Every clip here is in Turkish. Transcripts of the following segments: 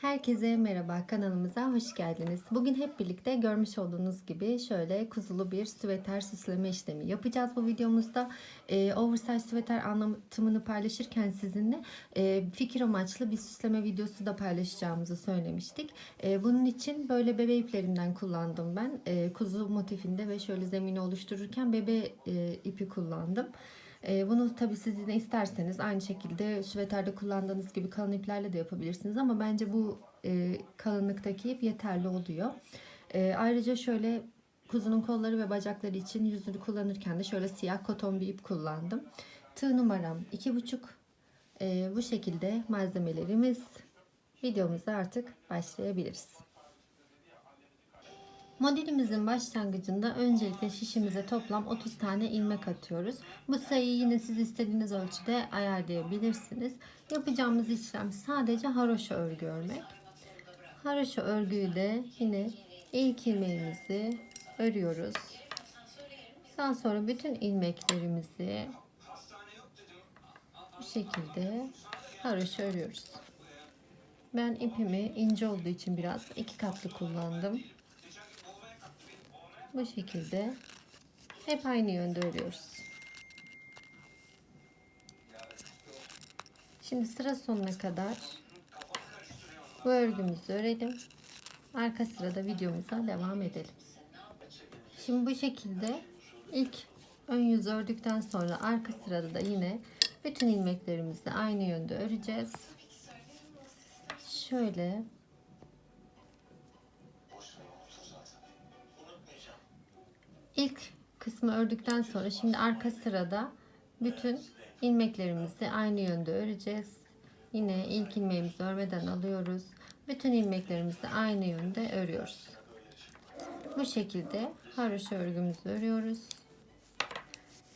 Herkese merhaba kanalımıza hoş geldiniz. Bugün hep birlikte görmüş olduğunuz gibi şöyle kuzulu bir süveter süsleme işlemi yapacağız bu videomuzda. Ee, oversize süveter anlatımını paylaşırken sizinle e, fikir amaçlı bir süsleme videosu da paylaşacağımızı söylemiştik. E, bunun için böyle bebe iplerinden kullandım ben. E, kuzu motifinde ve şöyle zemini oluştururken bebe e, ipi kullandım. E, bunu tabi siz yine isterseniz aynı şekilde süveterde kullandığınız gibi kalın iplerle de yapabilirsiniz ama bence bu e, kalınlıktaki ip yeterli oluyor. E, ayrıca şöyle kuzunun kolları ve bacakları için yüzünü kullanırken de şöyle siyah koton bir ip kullandım. Tığ numaram 2,5. E, bu şekilde malzemelerimiz. Videomuza artık başlayabiliriz. Modelimizin başlangıcında öncelikle şişimize toplam 30 tane ilmek atıyoruz. Bu sayıyı yine siz istediğiniz ölçüde ayarlayabilirsiniz. Yapacağımız işlem sadece haroşa örgü örmek. Haroşa örgüyü de yine ilk ilmeğimizi örüyoruz. Daha sonra bütün ilmeklerimizi bu şekilde haroşa örüyoruz. Ben ipimi ince olduğu için biraz iki katlı kullandım. Bu şekilde hep aynı yönde örüyoruz. Şimdi sıra sonuna kadar bu örgümüzü örelim. Arka sırada videomuza devam edelim. Şimdi bu şekilde ilk ön yüz ördükten sonra arka sırada da yine bütün ilmeklerimizi aynı yönde öreceğiz. Şöyle İlk kısmı ördükten sonra şimdi arka sırada bütün ilmeklerimizi aynı yönde öreceğiz. Yine ilk ilmeğimizi örmeden alıyoruz. Bütün ilmeklerimizi aynı yönde örüyoruz. Bu şekilde haroşa örgümüzü örüyoruz.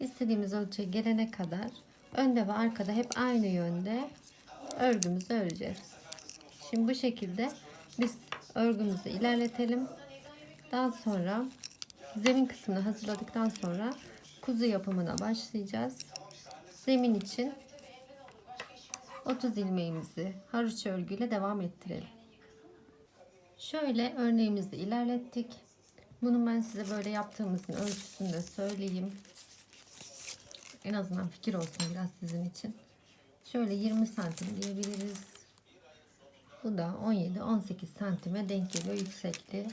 İstediğimiz ölçüye gelene kadar önde ve arkada hep aynı yönde örgümüzü öreceğiz. Şimdi bu şekilde biz örgümüzü ilerletelim. Daha sonra zemin kısmını hazırladıktan sonra kuzu yapımına başlayacağız. Zemin için 30 ilmeğimizi haroşa örgüyle devam ettirelim. Şöyle örneğimizi ilerlettik. Bunu ben size böyle yaptığımızın ölçüsünü de söyleyeyim. En azından fikir olsun biraz sizin için. Şöyle 20 santim diyebiliriz. Bu da 17-18 santime denk geliyor yüksekliği.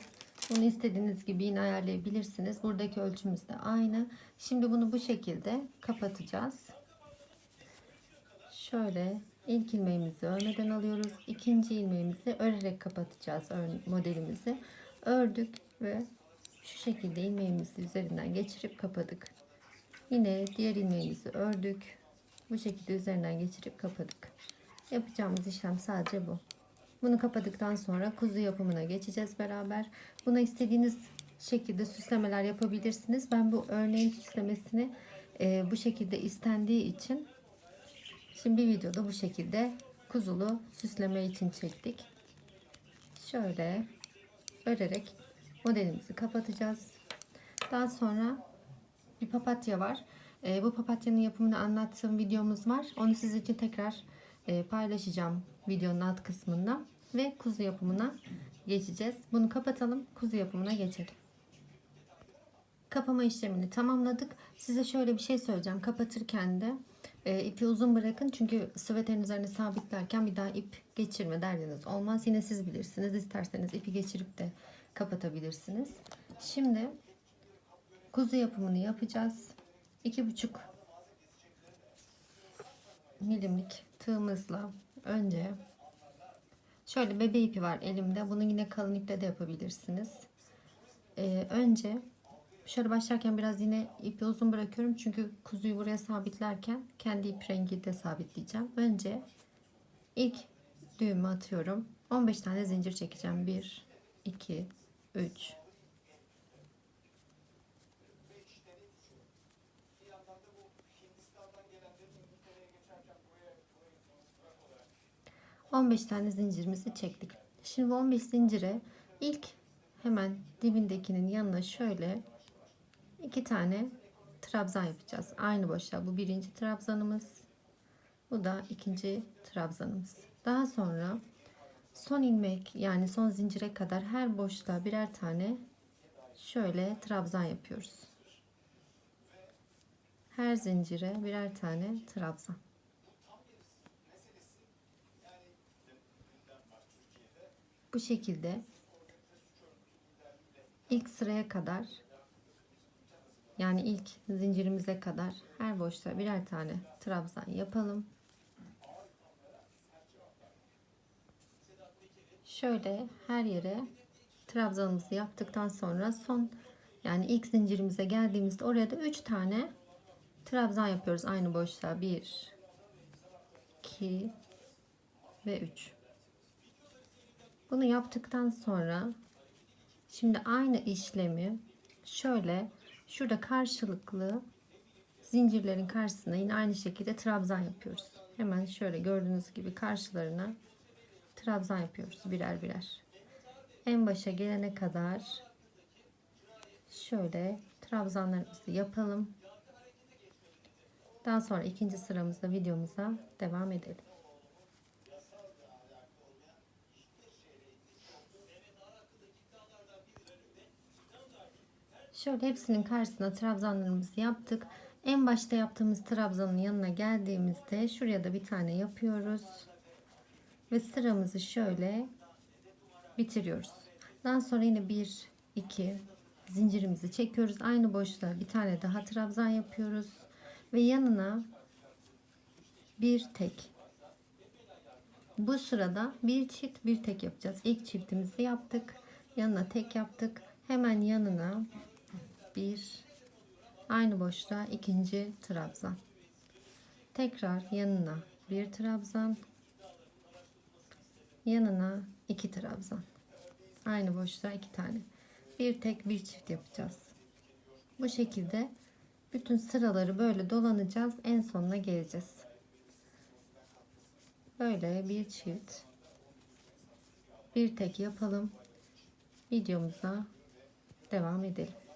Bunu istediğiniz gibi yine ayarlayabilirsiniz. Buradaki ölçümüz de aynı. Şimdi bunu bu şekilde kapatacağız. Şöyle ilk ilmeğimizi örmeden alıyoruz. İkinci ilmeğimizi örerek kapatacağız modelimizi. Ördük ve şu şekilde ilmeğimizi üzerinden geçirip kapadık. Yine diğer ilmeğimizi ördük. Bu şekilde üzerinden geçirip kapadık. Yapacağımız işlem sadece bu. Bunu kapadıktan sonra kuzu yapımına geçeceğiz beraber. Buna istediğiniz şekilde süslemeler yapabilirsiniz. Ben bu örneğin süslemesini e, bu şekilde istendiği için şimdi bir videoda bu şekilde kuzulu süsleme için çektik. Şöyle örerek modelimizi kapatacağız. Daha sonra bir papatya var. E, bu papatyanın yapımını anlattığım videomuz var. Onu siz için tekrar paylaşacağım videonun alt kısmında ve kuzu yapımına geçeceğiz. Bunu kapatalım. Kuzu yapımına geçelim. Kapama işlemini tamamladık. Size şöyle bir şey söyleyeceğim. Kapatırken de e, ipi uzun bırakın. Çünkü süveterin üzerine sabitlerken bir daha ip geçirme derdiniz olmaz. Yine siz bilirsiniz. İsterseniz ipi geçirip de kapatabilirsiniz. Şimdi kuzu yapımını yapacağız. 2,5 milimlik tığımızla önce şöyle bebe ipi var elimde. Bunu yine kalın iple de yapabilirsiniz. Ee, önce şöyle başlarken biraz yine ipi uzun bırakıyorum. Çünkü kuzuyu buraya sabitlerken kendi ip rengi de sabitleyeceğim. Önce ilk düğümü atıyorum. 15 tane zincir çekeceğim. 1, 2, 3, 15 tane zincirimizi çektik. Şimdi bu 15 zincire ilk hemen dibindekinin yanına şöyle iki tane trabzan yapacağız. Aynı boşluğa bu birinci trabzanımız. Bu da ikinci trabzanımız. Daha sonra son ilmek yani son zincire kadar her boşluğa birer tane şöyle trabzan yapıyoruz. Her zincire birer tane trabzan. Bu şekilde ilk sıraya kadar yani ilk zincirimize kadar her boşluğa birer tane trabzan yapalım. Şöyle her yere trabzanımızı yaptıktan sonra son yani ilk zincirimize geldiğimizde oraya da 3 tane trabzan yapıyoruz aynı boşluğa. 1 2 ve 3. Bunu yaptıktan sonra şimdi aynı işlemi şöyle şurada karşılıklı zincirlerin karşısına yine aynı şekilde trabzan yapıyoruz. Hemen şöyle gördüğünüz gibi karşılarına trabzan yapıyoruz birer birer. En başa gelene kadar şöyle trabzanlarımızı yapalım. Daha sonra ikinci sıramızda videomuza devam edelim. Şöyle hepsinin karşısına trabzanlarımızı yaptık. En başta yaptığımız trabzanın yanına geldiğimizde şuraya da bir tane yapıyoruz. Ve sıramızı şöyle bitiriyoruz. Daha sonra yine 1 2 zincirimizi çekiyoruz. Aynı boşluğa bir tane daha trabzan yapıyoruz ve yanına bir tek. Bu sırada bir çift bir tek yapacağız. İlk çiftimizi yaptık. Yanına tek yaptık. Hemen yanına bir aynı boşluğa ikinci trabzan. Tekrar yanına bir trabzan. Yanına iki trabzan. Aynı boşluğa iki tane. Bir tek bir çift yapacağız. Bu şekilde bütün sıraları böyle dolanacağız. En sonuna geleceğiz. Böyle bir çift. Bir tek yapalım. Videomuza devam edelim.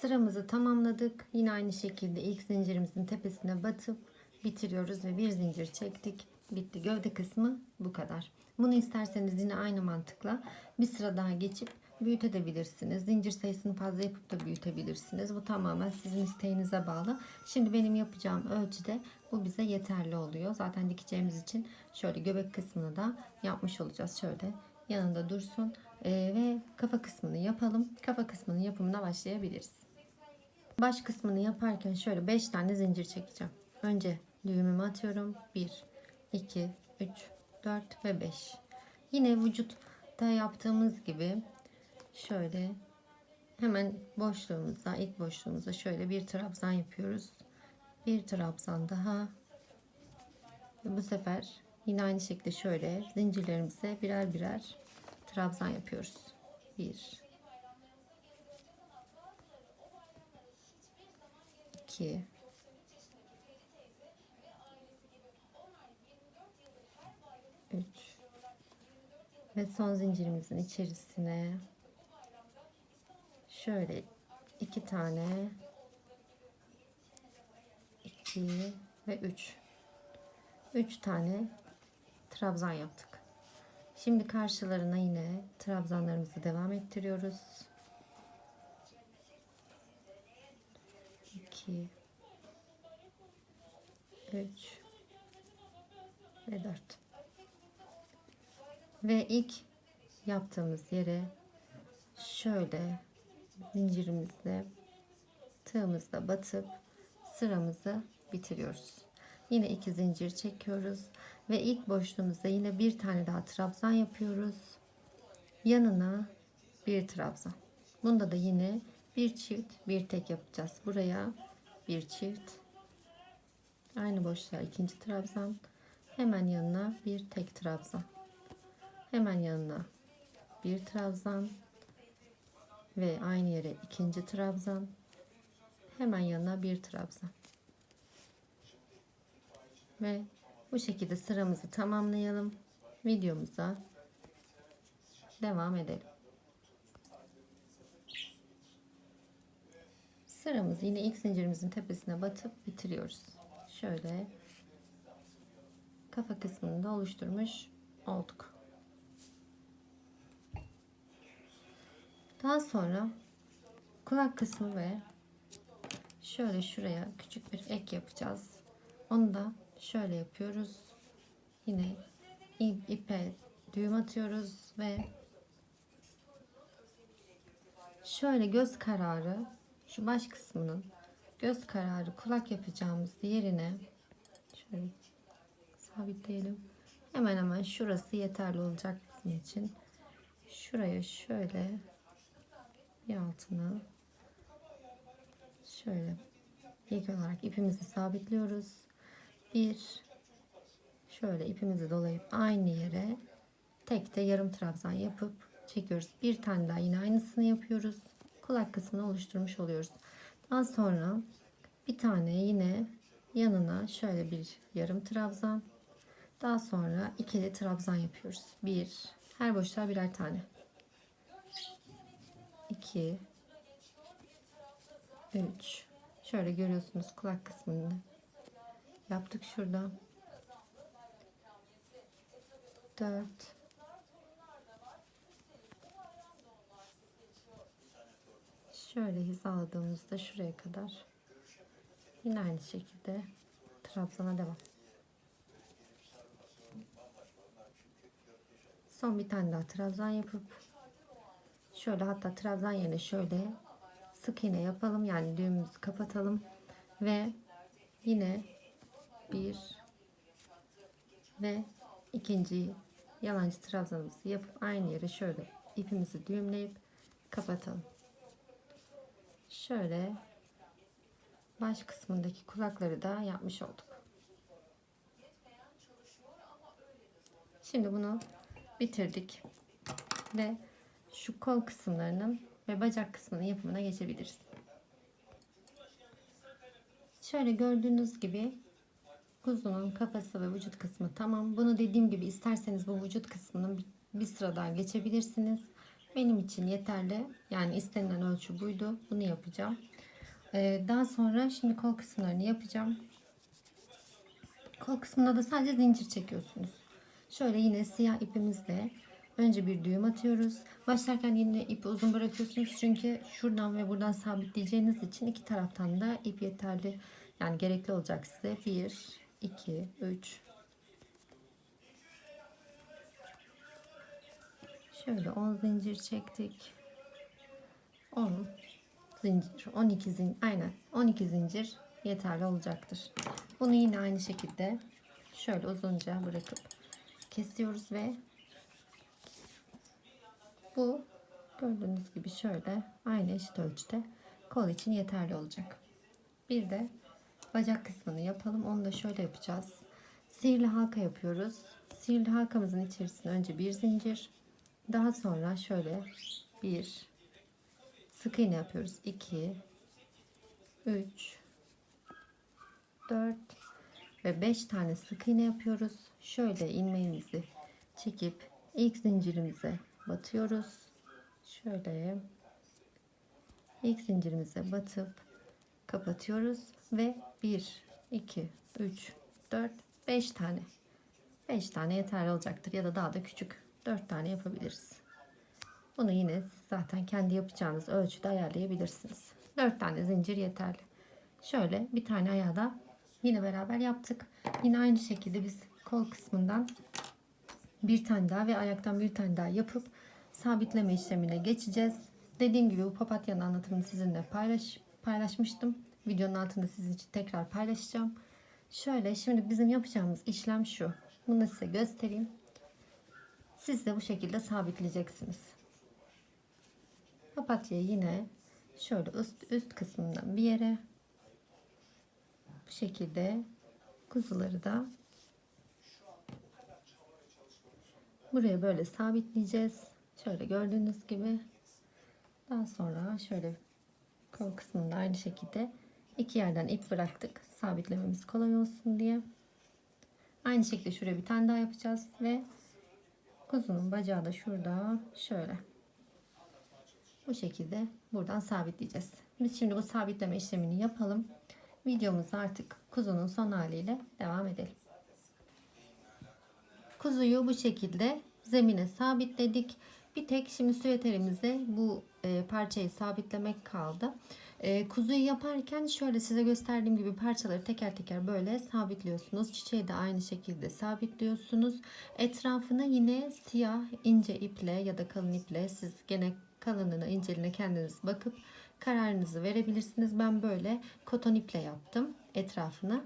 Sıramızı tamamladık. Yine aynı şekilde ilk zincirimizin tepesine batıp bitiriyoruz ve bir zincir çektik. Bitti. Gövde kısmı bu kadar. Bunu isterseniz yine aynı mantıkla bir sıra daha geçip büyütebilirsiniz. Zincir sayısını fazla yapıp da büyütebilirsiniz. Bu tamamen sizin isteğinize bağlı. Şimdi benim yapacağım ölçüde bu bize yeterli oluyor. Zaten dikeceğimiz için şöyle göbek kısmını da yapmış olacağız. Şöyle yanında dursun ee, ve kafa kısmını yapalım. Kafa kısmının yapımına başlayabiliriz. Baş kısmını yaparken şöyle 5 tane zincir çekeceğim. Önce düğümümü atıyorum. 1, 2, 3, 4 ve 5. Yine vücutta yaptığımız gibi şöyle hemen boşluğumuza ilk boşluğumuza şöyle bir trabzan yapıyoruz. Bir trabzan daha. Ve bu sefer yine aynı şekilde şöyle zincirlerimize birer birer trabzan yapıyoruz. 1 2 3 ve son zincirimizin içerisine şöyle iki tane 2 ve 3 3 tane trabzan yaptık. Şimdi karşılarına yine trabzanlarımızı devam ettiriyoruz. 2 3 ve 4 ve ilk yaptığımız yere şöyle zincirimizle tığımızla batıp sıramızı bitiriyoruz. Yine iki zincir çekiyoruz ve ilk boşluğumuzda yine bir tane daha trabzan yapıyoruz. Yanına bir trabzan. Bunda da yine bir çift bir tek yapacağız. Buraya bir çift. Aynı boşluğa ikinci trabzan. Hemen yanına bir tek trabzan. Hemen yanına bir trabzan ve aynı yere ikinci trabzan. Hemen yanına bir trabzan. Ve bu şekilde sıramızı tamamlayalım. Videomuza devam edelim. Sıramızı yine ilk zincirimizin tepesine batıp bitiriyoruz. Şöyle kafa kısmını da oluşturmuş olduk. Daha sonra kulak kısmı ve şöyle şuraya küçük bir ek yapacağız. Onu da şöyle yapıyoruz. Yine ip, ipe düğüm atıyoruz ve şöyle göz kararı şu baş kısmının göz kararı kulak yapacağımız yerine şöyle sabitleyelim. Hemen hemen şurası yeterli olacak bizim için. Şuraya şöyle bir altına şöyle ilk olarak ipimizi sabitliyoruz. Bir şöyle ipimizi dolayıp aynı yere tek de yarım trabzan yapıp çekiyoruz. Bir tane daha yine aynısını yapıyoruz. Kulak kısmını oluşturmuş oluyoruz. Daha sonra bir tane yine yanına şöyle bir yarım trabzan. Daha sonra ikili trabzan yapıyoruz. Bir, her boşluğa birer tane. 2 3 Şöyle görüyorsunuz kulak kısmını. Yaptık şurada. 4 Şöyle hizaladığımızda şuraya kadar yine aynı şekilde trabzana devam. Son bir tane daha trabzan yapıp şöyle hatta trabzan yerine şöyle sık iğne yapalım yani düğümümüzü kapatalım ve yine bir ve ikinci yalancı trabzanımızı yapıp aynı yere şöyle ipimizi düğümleyip kapatalım. Şöyle baş kısmındaki kulakları da yapmış olduk. Şimdi bunu bitirdik ve şu kol kısımlarının ve bacak kısmının yapımına geçebiliriz. Şöyle gördüğünüz gibi kuzunun kafası ve vücut kısmı tamam. Bunu dediğim gibi isterseniz bu vücut kısmının bir, sıra daha geçebilirsiniz. Benim için yeterli. Yani istenilen ölçü buydu. Bunu yapacağım. Ee, daha sonra şimdi kol kısımlarını yapacağım. Kol kısmında da sadece zincir çekiyorsunuz. Şöyle yine siyah ipimizle önce bir düğüm atıyoruz. Başlarken yine ipi uzun bırakıyorsunuz. Çünkü şuradan ve buradan sabitleyeceğiniz için iki taraftan da ip yeterli. Yani gerekli olacak size. 1, 2, 3, Şöyle 10 zincir çektik. 10 zincir, 12 zincir, aynen 12 zincir yeterli olacaktır. Bunu yine aynı şekilde şöyle uzunca bırakıp kesiyoruz ve bu gördüğünüz gibi şöyle aynı eşit ölçüde kol için yeterli olacak. Bir de bacak kısmını yapalım. Onu da şöyle yapacağız. Sihirli halka yapıyoruz. Sihirli halkamızın içerisine önce bir zincir, daha sonra şöyle bir sık iğne yapıyoruz. 2 3 4 ve 5 tane sık iğne yapıyoruz. Şöyle ilmeğimizi çekip ilk zincirimize batıyoruz. Şöyle ilk zincirimize batıp kapatıyoruz ve 1 2 3 4 5 tane 5 tane yeterli olacaktır ya da daha da küçük 4 tane yapabiliriz. Bunu yine zaten kendi yapacağınız ölçüde ayarlayabilirsiniz. 4 tane zincir yeterli. Şöyle bir tane ayağı da yine beraber yaptık. Yine aynı şekilde biz kol kısmından bir tane daha ve ayaktan bir tane daha yapıp sabitleme işlemine geçeceğiz. Dediğim gibi bu papatyanın anlatımını sizinle paylaş, paylaşmıştım. Videonun altında sizin için tekrar paylaşacağım. Şöyle şimdi bizim yapacağımız işlem şu. Bunu size göstereyim. Siz de bu şekilde sabitleyeceksiniz. Papatyayı yine şöyle üst, üst kısmından bir yere bu şekilde kuzuları da buraya böyle sabitleyeceğiz. Şöyle gördüğünüz gibi daha sonra şöyle kol kısmında aynı şekilde iki yerden ip bıraktık. Sabitlememiz kolay olsun diye. Aynı şekilde şuraya bir tane daha yapacağız ve kuzunun bacağı da şurada şöyle. Bu şekilde buradan sabitleyeceğiz. Biz şimdi bu sabitleme işlemini yapalım. Videomuza artık kuzunun son haliyle devam edelim. Kuzuyu bu şekilde zemine sabitledik. Bir tek şimdi süveterimize bu e, parçayı sabitlemek kaldı. E, kuzuyu yaparken şöyle size gösterdiğim gibi parçaları teker teker böyle sabitliyorsunuz. Çiçeği de aynı şekilde sabitliyorsunuz. Etrafını yine siyah ince iple ya da kalın iple siz gene kalınlığına inceliğine kendiniz bakıp kararınızı verebilirsiniz. Ben böyle koton iple yaptım etrafını.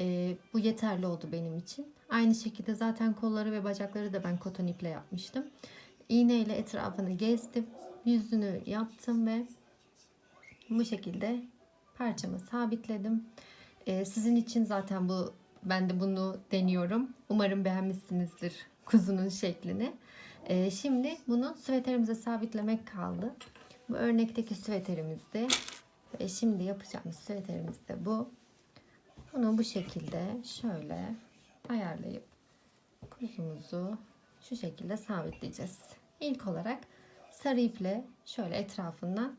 E, bu yeterli oldu benim için. Aynı şekilde zaten kolları ve bacakları da ben koton iple yapmıştım. İğne ile etrafını gezdim. Yüzünü yaptım ve bu şekilde parçamı sabitledim. Ee, sizin için zaten bu ben de bunu deniyorum. Umarım beğenmişsinizdir kuzunun şeklini. Ee, şimdi bunu süveterimize sabitlemek kaldı. Bu örnekteki süveterimizde ve şimdi yapacağımız süveterimiz de bu. Bunu bu şekilde şöyle ayarlayıp kuzumuzu şu şekilde sabitleyeceğiz. İlk olarak sarı iple şöyle etrafından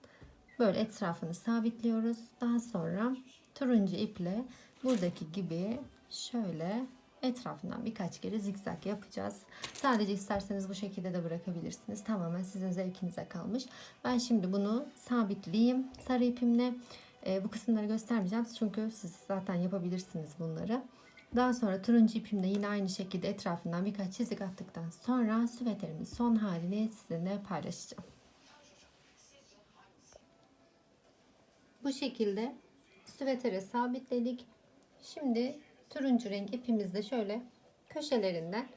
böyle etrafını sabitliyoruz. Daha sonra turuncu iple buradaki gibi şöyle etrafından birkaç kere zikzak yapacağız. Sadece isterseniz bu şekilde de bırakabilirsiniz. Tamamen sizin zevkinize kalmış. Ben şimdi bunu sabitleyeyim sarı ipimle. Ee, bu kısımları göstermeyeceğim çünkü siz zaten yapabilirsiniz bunları. Daha sonra turuncu ipimle yine aynı şekilde etrafından birkaç çizik attıktan sonra süveterimin son halini sizinle paylaşacağım. Bu şekilde süvetere sabitledik. Şimdi turuncu renk ipimizle şöyle köşelerinden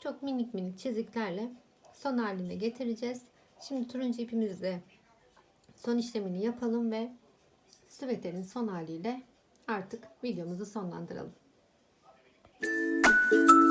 çok minik minik çiziklerle son haline getireceğiz. Şimdi turuncu ipimizle son işlemini yapalım ve süveterin son haliyle artık videomuzu sonlandıralım. Dikme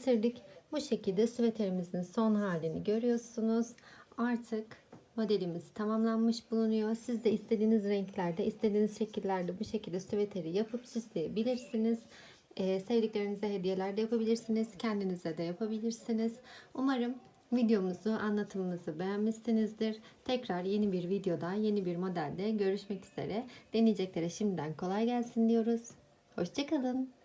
bitirdik. Bu şekilde süveterimizin son halini görüyorsunuz. Artık modelimiz tamamlanmış bulunuyor. Siz de istediğiniz renklerde, istediğiniz şekillerde bu şekilde süveteri yapıp süsleyebilirsiniz. Ee, sevdiklerinize hediyeler de yapabilirsiniz. Kendinize de yapabilirsiniz. Umarım videomuzu, anlatımımızı beğenmişsinizdir. Tekrar yeni bir videoda, yeni bir modelde görüşmek üzere. Deneyeceklere şimdiden kolay gelsin diyoruz. Hoşçakalın.